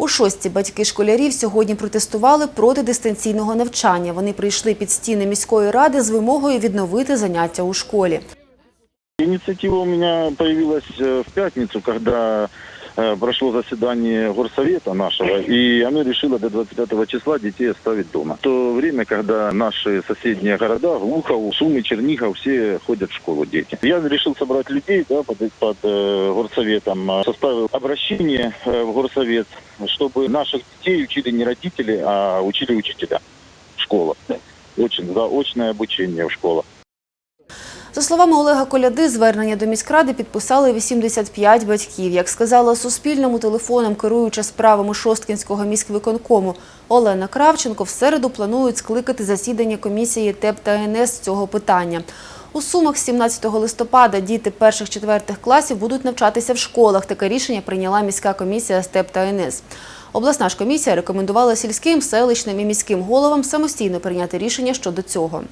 У шості батьки школярів сьогодні протестували проти дистанційного навчання. Вони прийшли під стіни міської ради з вимогою відновити заняття у школі. Ініціатива у мене появилась э, в п'ятницю, э, прошло заседание горсовета нашего, и оно решило до 25 числа детей оставить дома. В то время, когда наши соседние города, Глухов, Сумы, Чернигов, все ходят в школу дети. Я решил собрать людей да, под, под э, горсоветом, э, составил обращение э, в горсовет, чтобы наших детей учили не родители, а учили учителя в школах. Очень заочное обучение в школах. За словами Олега Коляди, звернення до міськради підписали 85 батьків. Як сказала Суспільному телефоном, керуюча справами Шосткінського міськвиконкому Олена Кравченко, в середу планують скликати засідання комісії ТЕП та НС з цього питання. У Сумах з 17 листопада діти перших-четвертих класів будуть навчатися в школах. Таке рішення прийняла міська комісія з ТЕП та НС. Обласна ж комісія рекомендувала сільським, селищним і міським головам самостійно прийняти рішення щодо цього.